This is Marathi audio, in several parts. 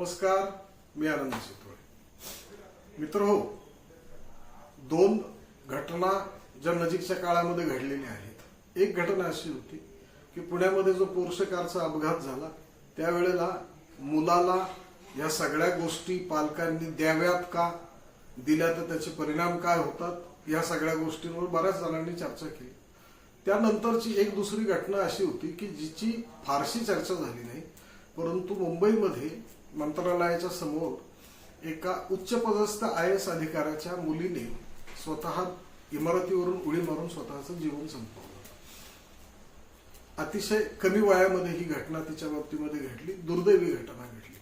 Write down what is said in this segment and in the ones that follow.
नमस्कार मी आनंद चितोळे मित्र हो दोन घटना ज्या नजीकच्या काळामध्ये घडलेल्या आहेत. एक घटना अशी होती की पुण्यामध्ये जो पोर्शकारचा अपघात झाला त्यावेळेला मुलाला या सगळ्या गोष्टी पालकांनी द्याव्यात का? दिल्या तर त्याचे परिणाम काय होतात? या सगळ्या गोष्टींवर बऱ्याच जणांनी चर्चा केली. त्यानंतरची एक दुसरी घटना अशी होती की जिची फारशी चर्चा झाली नाही परंतु मुंबईमध्ये मंत्रालयाच्या समोर एका उच्च पदस्थ आय एस अधिकाऱ्याच्या मुलीने स्वतः इमारतीवरून उडी मारून स्वतःचं जीवन संपवलं. अतिशय कमी वयामध्ये ही घटना तिच्या बाबतीमध्ये घडली दुर्दैवी घटना घडली.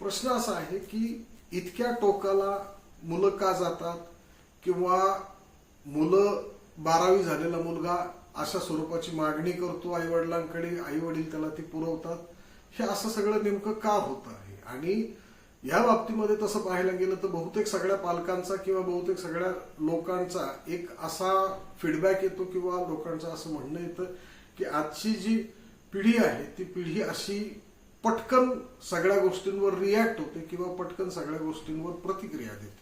प्रश्न असा आहे की इतक्या टोकाला मुलं का जातात किंवा मुलं बारावी झालेला मुलगा अशा स्वरूपाची मागणी करतो आई वडिलांकडे आई वडील त्याला ती पुरवतात हे असं सगळं नेमकं का होत आहे? आणि या बाबतीमध्ये तसं पाहायला गेलं तर बहुतेक सगळ्या पालकांचा किंवा बहुतेक सगळ्या लोकांचा एक असा फीडबॅक येतो किंवा लोकांचं असं म्हणणं येतं की आजची जी पिढी आहे ती पिढी अशी पटकन सगळ्या गोष्टींवर रिॲक्ट होते किंवा पटकन सगळ्या गोष्टींवर प्रतिक्रिया देते.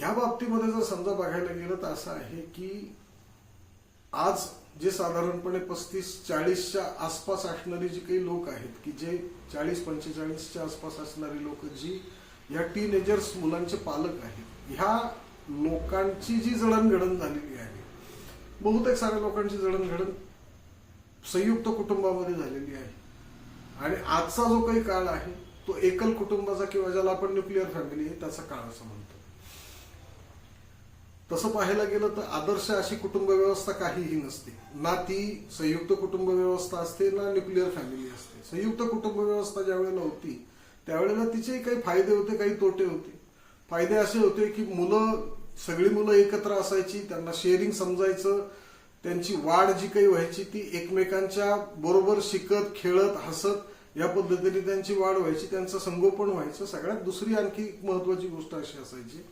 या बाबतीमध्ये जर समजा बघायला गेलं तर असं आहे की आज जे साधारणपणे पस्तीस चाळीसच्या आसपास असणारी जी काही लोक आहेत की जे चाळीस पंचेचाळीसच्या आसपास असणारी लोक जी या टीनेजर्स मुलांचे पालक आहेत ह्या लोकांची जी जडणघडण झालेली आहे बहुतेक साऱ्या लोकांची जडणघडण संयुक्त कुटुंबामध्ये झालेली आहे. आणि आजचा जो काही काळ आहे तो एकल कुटुंबाचा किंवा ज्याला आपण न्यूक्लिअर फॅमिली आहे त्याचा काळ असं म्हणतो. तसं पाहायला गेलं तर आदर्श अशी कुटुंब व्यवस्था काहीही नसते. ना ती संयुक्त कुटुंब व्यवस्था असते ना न्यूक्लिअर फॅमिली असते. संयुक्त कुटुंब व्यवस्था ज्या वेळेला होती त्यावेळेला तिचेही काही फायदे होते काही तोटे होते. फायदे असे होते की मुलं सगळी मुलं एकत्र असायची त्यांना शेअरिंग समजायचं त्यांची वाढ जी काही व्हायची ती एकमेकांच्या बरोबर शिकत खेळत हसत या पद्धतीने त्यांची वाढ व्हायची त्यांचं संगोपन व्हायचं. सगळ्यात दुसरी आणखी महत्वाची गोष्ट अशी असायची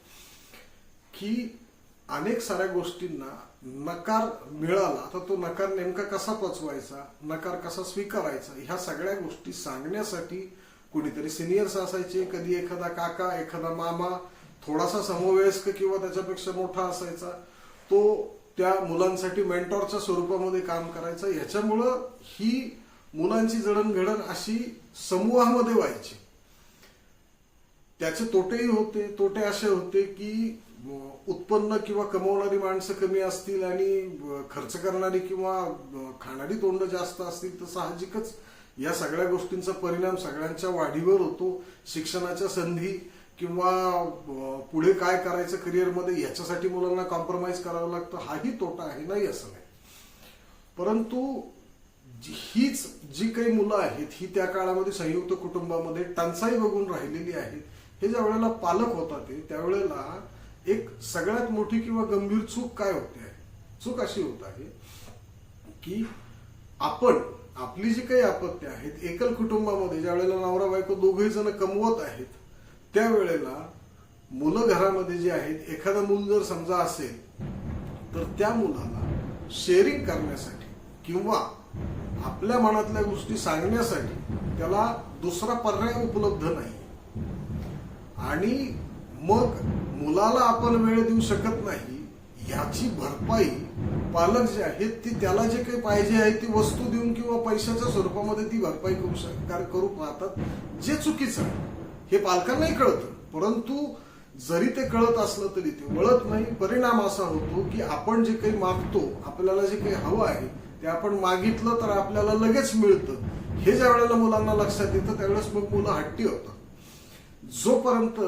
की अनेक साऱ्या गोष्टींना नकार मिळाला तर तो नकार नेमका कसा पचवायचा? नकार कसा स्वीकारायचा? ह्या सगळ्या गोष्टी सांगण्यासाठी कुणीतरी सिनियर्स असायचे. कधी एखादा काका एखादा मामा थोडासा समवयस्क किंवा त्याच्यापेक्षा मोठा असायचा. तो त्या मुलांसाठी मेंटॉरच्या स्वरूपामध्ये काम करायचा. ह्याच्यामुळं ही मुलांची जडणघडण अशी समूहामध्ये व्हायची. त्याचे तोटेही होते तोटे असे होते की उत्पन्न किंवा कमवणारी माणसं कमी असतील आणि खर्च करणारी किंवा खाणारी तोंड जास्त असतील तर साहजिकच या सगळ्या गोष्टींचा परिणाम सगळ्यांच्या वाढीवर होतो. शिक्षणाच्या संधी किंवा पुढे काय करायचं करिअरमध्ये याच्यासाठी मुलांना कॉम्प्रोमाइज करावं लागतं. हाही तोटा आहे नाही असं नाही. परंतु हीच जी काही मुलं आहेत ही त्या काळामध्ये संयुक्त कुटुंबामध्ये टंचाई बघून राहिलेली आहेत. हे ज्या वेळेला पालक होतात ते त्यावेळेला एक सगळ्यात मोठी किंवा गंभीर चूक काय होते आहे? चूक अशी होत आहे की आपण आपली जी काही आपत्ती आहेत एकल कुटुंबामध्ये ज्या वेळेला नवरा बायको दोघही जण कमवत आहेत त्यावेळेला मुलं घरामध्ये जी आहेत एखादं मूल जर समजा असेल तर त्या मुलाला शेअरिंग करण्यासाठी किंवा आपल्या मनातल्या गोष्टी सांगण्यासाठी त्याला दुसरा पर्याय उपलब्ध नाही. आणि मग मुलाला आपण वेळ देऊ शकत नाही याची भरपाई पालक जे आहेत ती त्याला जे काही पाहिजे आहे ती वस्तू देऊन किंवा पैशाच्या स्वरूपामध्ये ती भरपाई करू शकतात करू पाहतात. जे चुकीचं आहे हे पालकांनाही कळतं. परंतु जरी ते कळत असलं तरी ते वळत नाही. परिणाम असा होतो की आपण जे काही मागतो आपल्याला जे काही हवं आहे ते आपण मागितलं तर आपल्याला लगेच मिळतं. हे ज्या वेळेला मुलांना लक्षात येतं त्यावेळेस मग मुलं हट्टी होतात. जोपर्यंत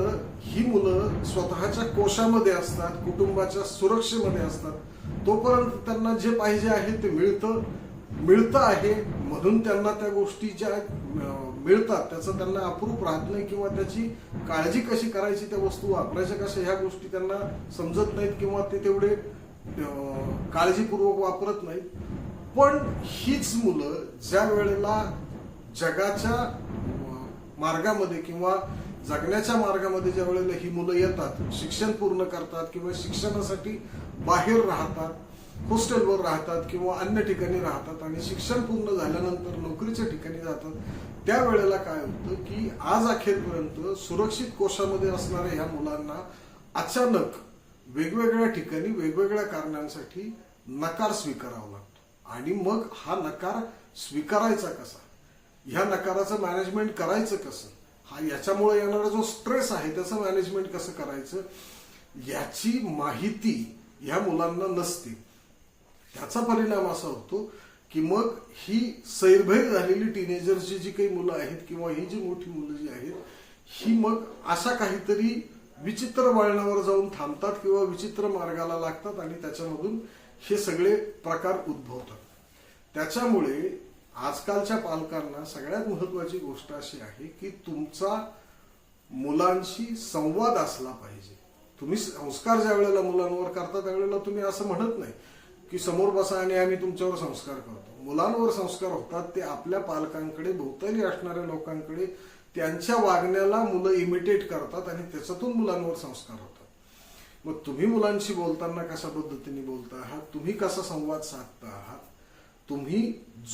ही मुलं स्वतःच्या कोशामध्ये असतात कुटुंबाच्या सुरक्षेमध्ये असतात तोपर्यंत त्यांना जे पाहिजे आहे ते मिळतं मिळतं आहे. म्हणून त्यांना त्या गोष्टी ज्या मिळतात. त्याचं त्यांना अप्रूप राहत नाही किंवा त्याची काळजी कशी करायची त्या वस्तू वापरायच्या कशा ह्या गोष्टी त्यांना समजत नाहीत किंवा ते तेवढे काळजीपूर्वक वापरत नाहीत. पण हीच मुलं ज्या वेळेला जगाच्या मार्गामध्ये किंवा जगण्याच्या मार्गामध्ये ज्या वेळेला ही मुलं येतात शिक्षण पूर्ण करतात किंवा शिक्षणासाठी बाहेर राहतात हॉस्टेलवर राहतात किंवा अन्य ठिकाणी राहतात आणि शिक्षण पूर्ण झाल्यानंतर नोकरीच्या ठिकाणी जातात त्यावेळेला काय होतं की आज अखेरपर्यंत सुरक्षित कोशामध्ये असणाऱ्या ह्या मुलांना अचानक वेगवेगळ्या ठिकाणी वेगवेगळ्या कारणांसाठी नकार स्वीकारावा लागतो. आणि मग हा नकार स्वीकारायचा कसा? ह्या नकाराचं मॅनेजमेंट करायचं कसं? हा याच्यामुळे येणारा जो स्ट्रेस आहे त्याचं मॅनेजमेंट कसं करायचं? याची माहिती ह्या मुलांना नसते. त्याचा परिणाम असा होतो की मग ही सैरभैर झालेली टीनेजरची जी काही मुलं आहेत किंवा ही जी मोठी मुलं जी आहेत ही मग अशा काहीतरी विचित्र वळणावर जाऊन थांबतात किंवा विचित्र मार्गाला लागतात आणि त्याच्यामधून हे सगळे प्रकार उद्भवतात. त्याच्यामुळे आजकालच्या पालकांना सगळ्यात महत्वाची गोष्ट अशी आहे की तुमचा मुलांशी संवाद असला पाहिजे. तुम्ही संस्कार ज्या वेळेला मुलांवर करता त्यावेळेला तुम्ही असं म्हणत नाही की समोर बसा आणि आम्ही तुमच्यावर संस्कार करतो. मुलांवर संस्कार होतात ते आपल्या पालकांकडे भोवताली असणाऱ्या लोकांकडे त्यांच्या वागण्याला मुलं इमिटेट करतात आणि त्याच्यातून मुलांवर संस्कार होतात. मग तुम्ही मुलांशी बोलताना कशा पद्धतीने बोलता आहात? तुम्ही कसा संवाद साधता आहात? तुम्ही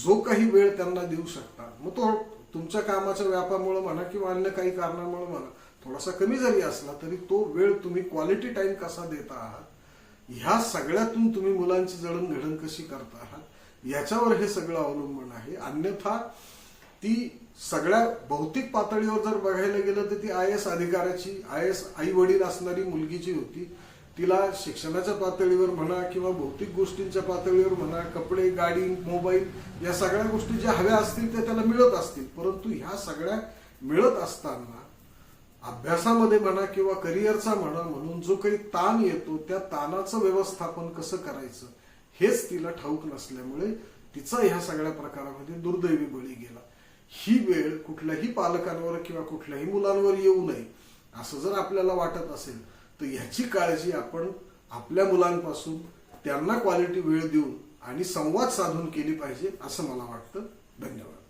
जो काही वेळ त्यांना देऊ शकता. मग तो तुमच्या कामाच्या व्यापामुळे म्हणा किंवा अन्य काही कारणामुळे म्हणा थोडासा कमी जरी असला तरी तो वेळ तुम्ही क्वालिटी टाइम कसा देता आहात ह्या सगळ्यातून तुम्ही मुलांची जडणघडण कशी करता आहात याच्यावर हे सगळं अवलंबून आहे. अन्यथा ती सगळ्या भौतिक पातळीवर जर बघायला गेलं तर ती आय एस अधिकाऱ्याची आय एस आई वडील असणारी मुलगी जी होती. तिला शिक्षणाच्या पातळीवर म्हणा किंवा भौतिक गोष्टींच्या पातळीवर म्हणा कपडे गाडी मोबाईल या सगळ्या गोष्टी ज्या हव्या असतील त्या त्याला मिळत असतील. परंतु ह्या सगळ्या मिळत असताना अभ्यासामध्ये म्हणा किंवा करिअरचा म्हणा म्हणून जो काही ताण येतो त्या ताणाचं व्यवस्थापन कसं करायचं हेच तिला ठाऊक नसल्यामुळे तिचा ह्या सगळ्या प्रकारामध्ये दुर्दैवी बळी गेला. ही वेळ कुठल्याही पालकांवर किंवा कुठल्याही मुलांवर येऊ नये असं जर आपल्याला वाटत असेल तर ह्याची काळजी आपण आपल्या मुलांपासून त्यांना क्वालिटी वेळ देऊन आणि संवाद साधून केली पाहिजे असं मला वाटतं. धन्यवाद.